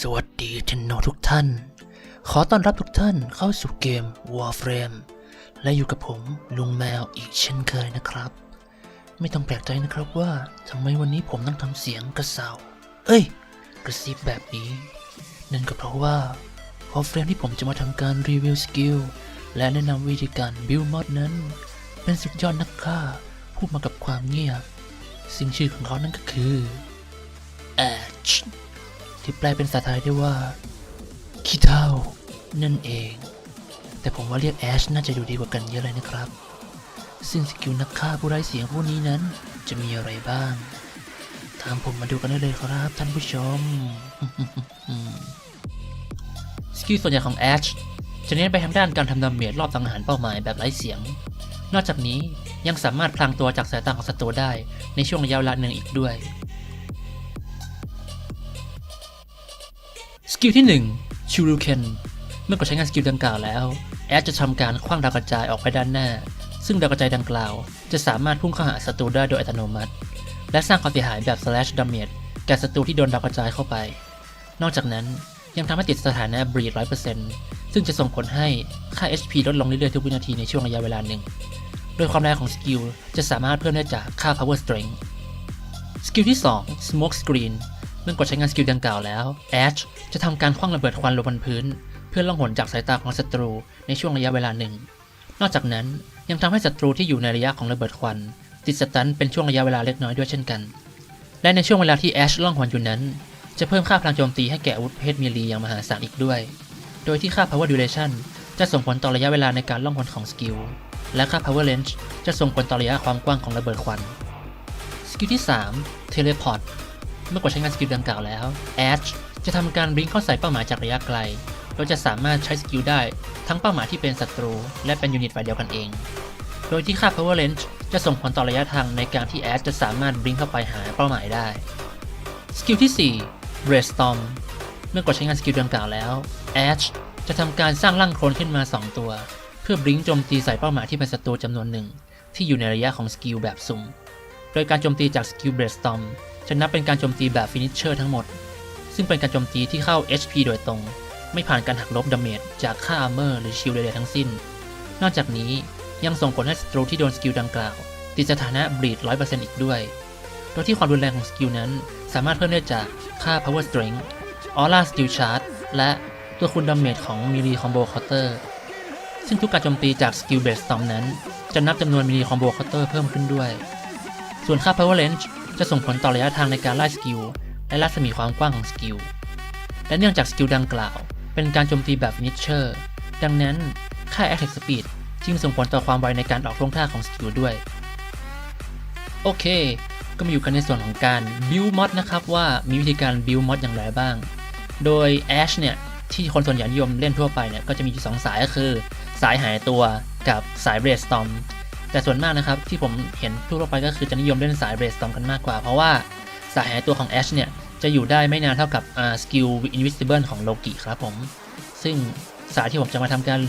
สวัสดีท่านนทุกท่าน ขอต้อนรับทุกท่านเข้าสู่เกม Warframe และอยู่กับผมลุงแมวอีกเช่นเคยนะครับ ไม่ต้องแปลกใจนะครับว่าทำไมวันนี้ผมต้องทำเสียงกระเซาเอ้ย กระซิบแบบนี้ นั่นก็เพราะว่า Warframe ที่ผมจะมาทำการรีวิวสกิลและแนะนำวิธีการบิลมอดนั้น เป็นสุดยอดนักฆ่า พูดมากับความเงียบ สิ่งชื่อของเขานั่นก็คือ Edge ที่แปลเป็นภาษาไทยได้ว่าขี้เท่านั่นเอง แต่ผมว่าเรียกแอชน่าจะดูดีกว่ากันเยอะเลยนะครับ ซึ่งสกิลนักฆ่าผู้ไร้เสียงผู้นี้นั้นจะมีอะไรบ้าง ตามผมมาดูกันได้เลยครับท่านผู้ชม สกิลส่วนใหญ่ของแอชจะเน้นไปทางด้านการทำดาเมจรอบสังหารเป้าหมายแบบไร้เสียง นอกจากนี้ ยังสามารถพลางตัวจากสายตาของศัตรูได้ในช่วงระยะเวลาหนึ่งอีกด้วย สกิลที่1ชูรูเคนเมื่อกดใช้งานสกิลดังกล่าวแล้ว แอดจะทำการคว้างดาวกระจายออกไปด้านหน้า ซึ่งดาวกระจายดังกล่าว จะสามารถพุ่งเข้าหาศัตรูได้โดยอัตโนมัติ และสร้างความเสียหายแบบ slash damage แก่ศัตรูที่โดนดาวกระจายเข้าไป นอกจากนั้นยังทำให้ติดสถานะ bleed 100%ซึ่งจะส่งผลให้ค่า HP ลดลงเรื่อยๆทุกวินาทีในช่วงระยะเวลาหนึ่ง โดยความแรงของสกิลจะสามารถเพิ่มได้จากค่า power strength สกิลที่ 2 smoke screen เมื่อกดใช้งานสกิลดังกล่าวแล้ว Ash จะทำการคว้างระเบิดควันลงบนพื้น เพื่อล่องหนจากสายตาของศัตรูในช่วงระยะเวลาหนึ่ง นอกจากนั้นยังทำให้ศัตรูที่อยู่ในระยะของระเบิดควัน ติดสตันเป็นช่วงระยะเวลาเล็กน้อยด้วยเช่นกัน และในช่วงเวลาที่ Ash ล่องหนอยู่นั้น จะเพิ่มค่าพลังโจมตีให้แก่อาวุธเพศมีลีอย่างมหาศาลอีกด้วย โดยที่ค่า power duration จะส่งผลต่อระยะเวลาในการล่องหนของสกิล และค่า power range จะส่งผลต่อระยะความกว้างของระเบิดควัน สกิลที่ 3 teleport เมื่อกดใช้งานสกิลดังกล่าวแล้ว Edge จะทำการบลิงเข้าใส่เป้าหมายจากระยะไกล โดยจะสามารถใช้สกิลได้ทั้งเป้าหมายที่เป็นศัตรู และเป็นยูนิตฝ่ายเดียวกันเอง โดยที่ค่า power range จะส่งผลต่อระยะทางในการที่ Edge จะสามารถบลิงเข้าไปหาเป้าหมายได้ สกิลที่ 4 Red Storm เมื่อกดใช้งานสกิลดังกล่าวแล้ว Edge จะทำการสร้างร่างโคลนขึ้นมา 2 ตัว พื่อบลิงโจมตีใส่เป้าหมายที่เป็นศัตรูจำนวนหนึ่ง ที่อยู่ในระยะของสกิลแบบสุ่ม โดยการโจมตีจากสกิลเบรสตอมจะนับเป็นการโจมตีแบบฟินิชเชอร์ทั้งหมด ซึ่งเป็นการโจมตีที่เข้า HP โดยตรง ไม่ผ่านการหักลบดาเมจจากค่าอาร์เมอร์หรือชิลใดๆทั้งสิ้น นอกจากนี้ยังส่งผลให้ศัตรูที่โดนสกิลดังกล่าว ติดสถานะบลีด100%อีกด้วย โดยที่ความรุนแรงของสกิลนั้น สามารถเพิ่มได้จากค่า power strength aura skill charge และตัวคูณดาเมจของ melee combo counter ซึ่งทุกการโจมตีจากสกิลเบสตอมนั้น จะนับจำนวนมินิคอมโบคาน์เตอร์เพิ่มขึ้นด้วย ส่วนค่า power range จะส่งผลต่อระยะทางในการไล่สกิล และรัศมีความกว้างของสกิล และเนื่องจากสกิลดังกล่าว เป็นการโจมตีแบบ finisher ดังนั้นค่า attack speed จึงส่งผลต่อความไวในการออกท่วงท่าของสกิลด้วย โอเค ก็มาอยู่กันในส่วนของการ build mod นะครับว่ามีวิธีการ build mod อย่างไรบ้าง โดย Ash เนี่ยที่คนส่วนใหญ่นิยมเล่นทั่วไปเนี่ยก็จะมีอยู่สองสายก็คือ สายหายตัวกับสาย brainstorm แต่ส่วนมากนะครับที่ผมเห็นทั่วไปก็คือจะนิยมเล่นสาย brainstorm กันมากกว่า เพราะว่าสายหายตัวของ Ash เนี่ย จะอยู่ได้ไม่นานเท่ากับอ่าสกิล invisible ของโลกิครับผม ซึ่งสายที่ผมจะมาทำการ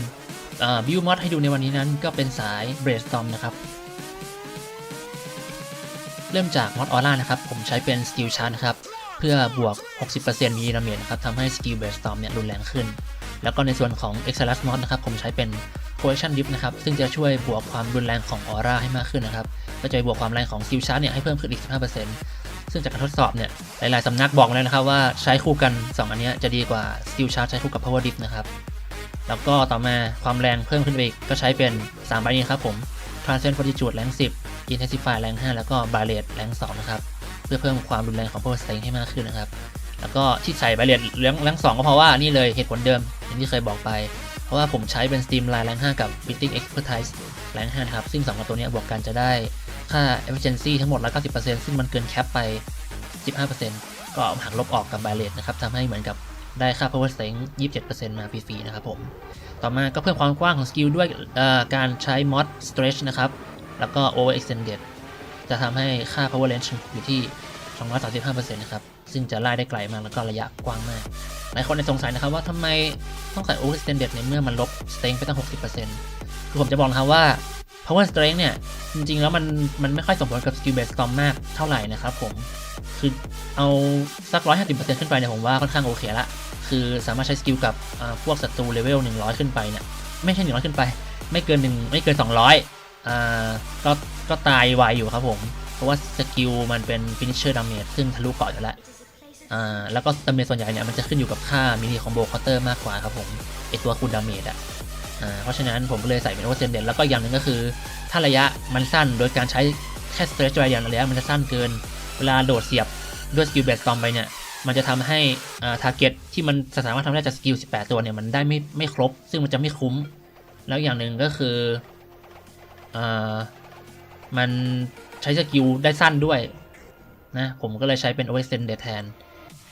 อ่า build mod ให้ดูในวันนี้นั้น ก็เป็นสาย brainstorm นะครับ เริ่มจากมอดออร่านะครับ ผมใช้เป็นสกิลชาร์นะครับ เพื่อบวก 60%มีดาเมจนะครับทำให้สกิลเบรสตอมเนี่ยรุนแรงขึ้น แล้วก็ในส่วนของ e x c e l l u s Mod นะครับผมใช้เป็น Potion Dip นะครับ ซึ่งจะช่วยบวกความรุนแรงของออร่าให้มากขึ้นนะครับ ก็จะบวกความแรงของสกิลชาร์เนี่ยให้เพิ่มขึ้นอีก 15%ซึ่งจากการทดสอบเนี่ย หลาย ๆ สำนักบอกมาแล้วนะครับว่าใช้คู่กัน 2 อันนี้จะดีกว่าสกิลชาร์ใช้คู่กับ Power Dip นะครับ แล้วก็ต่อมาความแรงเพิ่มขึ้นไปอีก ก็ใช้เป็น3ใบนี้ครับผม Transcend Fortitude แรง 10 Intensify แรง 5 แล้วก็ Barrier แรง 2 นะครับ เพื่อเพิ่มความรุนแรงของ Power Strength ให้มากขึ้นนะครับ แล้วก็ที่ใส่ Barrier แรงแรง2ก็เพราะว่านี่เลยเหตุผลเดิมอย่างที่เคยบอกไป เพราะว่าผมใช้เป็น Steam Line แรง5กับ Fitting Expertise แรง5นะครับ ซึ่ง 2 กับตัวนี้บวกกันจะได้ค่า Efficiency ทั้งหมด190%ซึ่งมันเกินแคปไป 15%ก็เอาหักลบออกกับ Barrier นะครับทำให้เหมือนกับได้ค่า Power Strength 27%มาฟรีๆนะครับผม ต่อมาก็เพิ่มความกว้างของสกิลด้วยการใช้ mod stretch นะครับ แล้วก็ over extended จะทำให้ค่า power range อยู่ที่ 235%นะครับ ซึ่งจะไล่ได้ไกลมากแล้วก็ระยะกว้างมาก หลายคนในสงสัยนะครับว่าทำไมต้องใส่ over extended ในเมื่อมันลบ strength ไปตั้ง 60%คือผมจะบอกนะครับว่าพราะว่า strength เนี่ย จริงๆ แล้วมันมันไม่ค่อยส่งผลกับ skill based storm มากเท่าไหร่นะครับผม คือเอาสัก 150%ขึ้นไปเนี่ยผมว่าค่อนข้างโอเคละ คือสามารถใช้สกิลกับพวกศัตรูเลเวล 100 ขึ้นไปเนี่ย ไม่ใช่100 ขึ้นไป ไม่เกิน1ไม่เกิน 200อ่าก็ก็ตายไวอยู่ครับผม ราะว่าสกิลมันเป็น finisher damage ซึ่งทะลุเกาะอยู่แล้วอ่าแล้วก็ดาเมจส่วนใหญ่เนี่ยมันจะขึ้นอยู่กับค่ามินิคอมโบคาน์เตอร์มากกว่าครับผมไอตัวคูณดาเมจอะอ่าเพราะฉะนั้นผมก็เลยใส่เป็นโอเวอร์เซนเดนแล้วก็อย่างหนึ่งก็คือ ถ้าระยะมันสั้นโดยการใช้แค่สเตร c ไ r เดียระยะมันจะสั้นเกิน เวลาโดดเสียบด้วยสกิลเบสตอมไปเนี่ยมันจะทำให้อ่าทาร์เก็ตที่มันสามารถทำได้จากสกิล18 ตัวเนี่ยมันได้ไม่ไม่ครบ ซึ่งมันจะไม่คุ้ม แล้วอย่างหนึ่งก็คืออ่ามัน ใช้สกิลได้สั้นด้วยนะผมก็เลยใช้เป็นโอเวอร์เซนเดแทน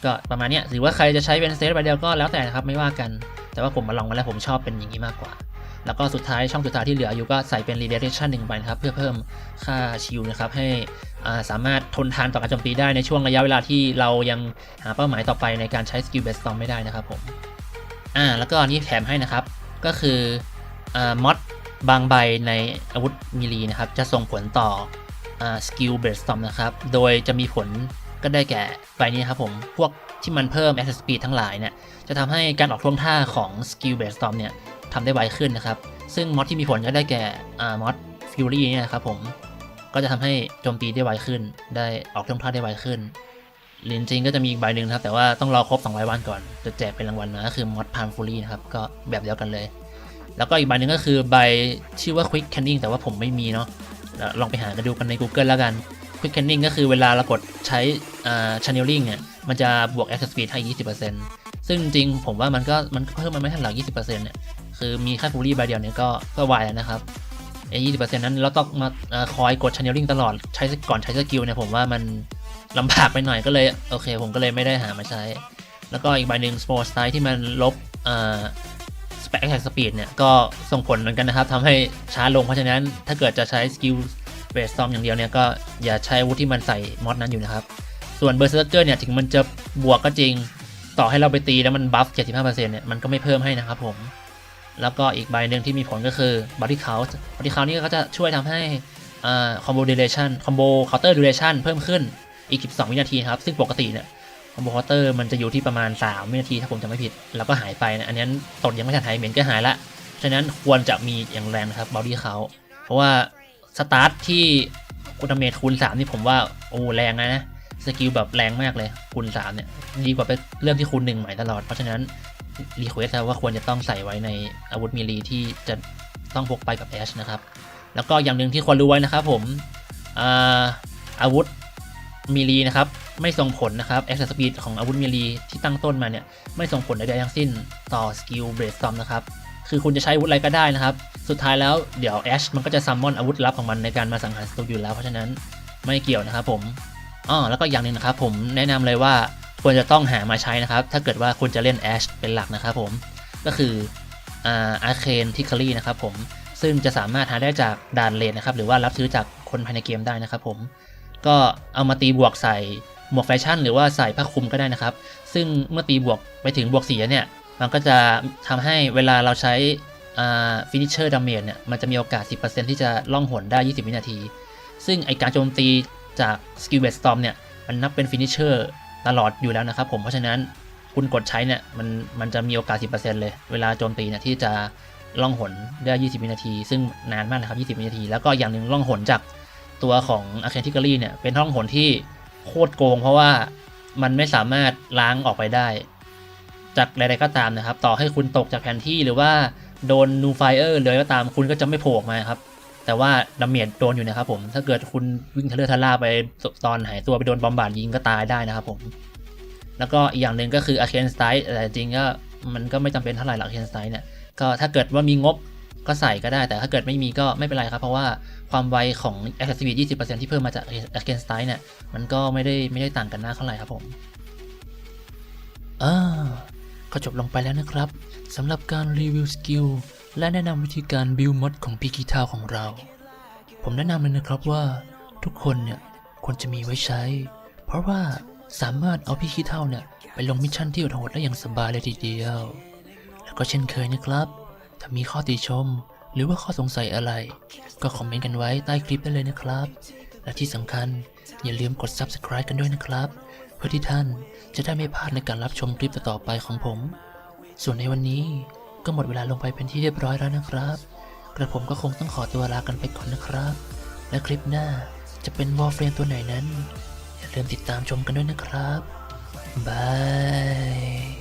ก็ประมาณนี้หรือว่าใครจะใช้เป็นสเตทไปเดียวก็แล้วแต่นะครับไม่ว่ากัน แต่ว่าผมมาลองมาแล้วผมชอบเป็นอย่างนี้มากกว่า แล้วก็สุดท้ายช่องสุดท้ายที่เหลืออยู่ก็ใส่เป็น redirection หนึ่งใบนะครับ เพื่อเพิ่มค่าชิลนะครับให้สามารถทนทานต่อการโจมตีได้ในช่วงระยะเวลาที่เรายังหาเป้าหมายต่อไปในการใช้ skill based storm ไม่ได้นะครับผมอ่าแล้วก็อันนี้แถมให้นะครับก็คืออ่ามอดบางใบในอาวุธมิลีนะครับจะส่งผลต่อ สกิลเบสตอมนะครับ โดยจะมีผลก็ได้แก่ใบนี้ครับผม พวกที่มันเพิ่ม access speed ทั้งหลายเนี่ย จะทำให้การออกท่วงท่าของสกิลเบสตอมเนี่ยทำได้ไวขึ้นนะครับ ซึ่งมอดที่มีผลก็ได้แก่มอดฟิวรี่เนี่ยนะครับผม ก็จะทำให้โจมตีได้ไวขึ้น ได้ออกท่วงท่าได้ไวขึ้นหรือจริงก็จะมีอีกใบหนึ่งนะครับ แต่ว่าต้องรอครบ200วันก่อนจะแจกเป็นรางวัลนะก็คือมอดพามฟูรี่นะครับ ก็แบบเดียวกันเลย แล้วก็อีกใบหนึ่งก็คือใบชื่อว่า Quick Canning แต่ว่าผมไม่มีเนาะ ลองไปหากันดูกันใน Google แล้วกัน Quick Canning ก็คือเวลาเรากดใช้ Channeling เนี่ย มันจะบวก Access Speed ให้ 20%ซึ่งจริงๆผมว่ามันก็มันเพิ่มมาไม่ทันหลัก20%เนี่ย คือมีแค่ฟูรี่ใบเดียวเนี่ยก็ก็วายแล้วนะครับไอ้ยี่สิบเปอร์เซ็นต์นั้นเราต้องมาอคอยกด Channeling ตลอดใช้ก่อนใช้สกิลเนี่ยผมว่ามันลำบากไปหน่อยก็เลย โอเค ผมก็เลยไม่ได้หามาใช้ แล้วก็อีกใบหนึ่ง Sport Style ที่มันลบ เอ่อ Spec Attack Speed เนี่ย ก็ส่งผลเหมือนกันนะครับทำให้ช้าลงเพราะฉะนั้นถ้าเกิดจะใช้สกิลเบสซอมอย่างเดียวเนี่ย ก็อย่าใช้อาวุธที่มันใส่มอดนั้นอยู่นะครับ ส่วน Berserker เกอร์เนี่ย ถึงมันจะบวกก็จริง ต่อให้เราไปตีแล้วมันบัฟ 75%เนี่ย มันก็ไม่เพิ่มให้นะครับผม แล้วก็อีกใบหนึ่งที่มีผลก็คือ Body Count Body Count นี่ก็จะช่วยทำให้คอ่า Combo Duration Combo Counter Duration เพิ่มขึ้นอีก 12 วินาทีครับซึ่งปกติเนี่ย Combo Counter มันจะอยู่ที่ประมาณ3วินาทีถ้าผมจำไม่ผิด แล้วก็หายไปนะอันนั้ตดยังไม่ทันหายเหม็นก็หายละ ฉะนั้นควรจะมีอย่างแรงนะครับ Body Count เพราะว่าสตาร์ทที่อุลตร้าเมทคูณ3นี่ผมว่าโอ้แรงนะนะสกิลแบบแรงมากเลยคูณ3เนี่ยดีกว่าไปเริ่มที่คูณ1ใหม่ตลอด เพราะฉะนั้นรีเควสว่าควรจะต้องใส่ไว้ในอาวุธมีลีที่จะต้องพกไปกับแอชนะครับ แล้วก็อย่างหนึ่งที่ควรรู้ไว้นะครับผมอาอาวุธ มีลีนะครับไม่ส่งผลนะครับแอคสปีดของอาวุธมีลีที่ตั้งต้นมาเนี่ยไม่ส่งผลใดๆทั้งสิ้นต่อสกิลเบรดซอมนะครับคือคุณจะใช้อาวุธอะไรก็ได้นะครับ สุดท้ายแล้วเดี๋ยวแอชมันก็จะซัมมอนอาวุธลับของมันในการมาสังหารศัตรูอยู่แล้วเพราะฉะนั้นไม่เกี่ยวนะครับผมอ๋อแล้วก็อย่างหนึ่งนะครับผมแนะนำเลยว่าควรจะต้องหามาใช้นะครับ ถ้าเกิดว่าคุณจะเล่นแอชเป็นหลักนะครับผมก็คืออาอาร์เคนทิคลี่นะครับผมซึ่งจะสามารถหาได้จากด่านเลนนะครับหรือว่ารับซื้อจากคนภายในเกมได้นะครับผม ก็เอามาตีบวกใส่หมวกแฟชั่น หรือว่าใส่ผ้าคลุมก็ได้นะครับ ซึ่งเมื่อตีบวกไปถึงบวกสี่เนี่ย มันก็จะทำให้เวลาเราใช้ฟินิชเชอร์ดาเมจเนี่ย มันจะมีโอกาส 10%ที่จะล่องหนได้ 20 วินาที ซึ่งไอการโจมตีจากสกิลเบสตอมเนี่ย มันนับเป็นฟินิชเชอร์ตลอดอยู่แล้วนะครับผม เพราะฉะนั้นคุณกดใช้เนี่ย มัน มันจะมีโอกาส 10%เลย เวลาโจมตีเนี่ยที่จะล่องหนได้ 20 วินาที ซึ่งนานมากนะครับ 20 วินาที แล้วก็อย่างหนึ่งล่องหนจาก ตัวของ a r c a n t i c a l y เนี่ยเป็นล่องหนที่โคตรโกง เพราะว่ามันไม่สามารถล้างออกไปได้ จากใดๆก็ตามนะครับ ต่อให้คุณตกจากแผนที่หรือว่าโดนนูไฟเออร์เลยก็ตามคุณก็จะไม่โผล่ออกมาครับแต่ว่าดาเมจโดนอยู่นะครับผม ถ้าเกิดคุณวิ่งทะเลทะล่าไปตอนหายตัวไปโดนบอมบาร์ดยิงก็ตายได้นะครับผม แล้วก็อีกอย่างหนึ่งก็คืออาเคนสไตล์แต่จริงก็มันก็ไม่จำเป็นเท่าไหร่หรอกอาเคนสไตล์เนี่ย ก็ถ้าเกิดว่ามีงบ ก็ใส่ก็ได้แต่ถ้าเกิดไม่มีก็ไม่เป็นไรครับ เพราะว่าความไวของ accessibility 20%ที่เพิ่มมาจาก a g a i n s t y เนี่ย มันก็ไม่ได้ไม่ได้ต่างกันมาเท่าไหร่ครับผมอ่าก็จบลงไปแล้วนะครับสำหรับการรีวิวสกิลและแนะนำวิธีการบิลมอดของพีกีทาวของเรา ผมแนะนำเลยนะครับว่าทุกคนเนี่ยควรจะมีไว้ใช้ เพราะว่าสามารถเอาพี่ขี้เท่าเนี่ย ไปลงมิชชั่นที่โหดๆได้อย่างสบายเลยทีเดียว แล้วก็เช่นเคยนะครับ ถ้ามีข้อติชม หรือว่าข้อสงสัยอะไร ก็คอมเมนต์กันไว้ใต้คลิปได้เลยนะครับ และที่สำคัญอย่าลืมกด subscribe กันด้วยนะครับ เพื่อที่ท่านจะได้ไม่พลาดในการรับชมคลิปต่อๆไปของผม ส่วนในวันนี้ก็หมดเวลาลงไปเป็นที่เรียบร้อยแล้วนะครับ กระผมก็คงต้องขอตัวลากันไปก่อนนะครับ และคลิปหน้าจะเป็นวอลเฟรนตัวไหนนั้น อย่าลืมติดตามชมกันด้วยนะครับบาย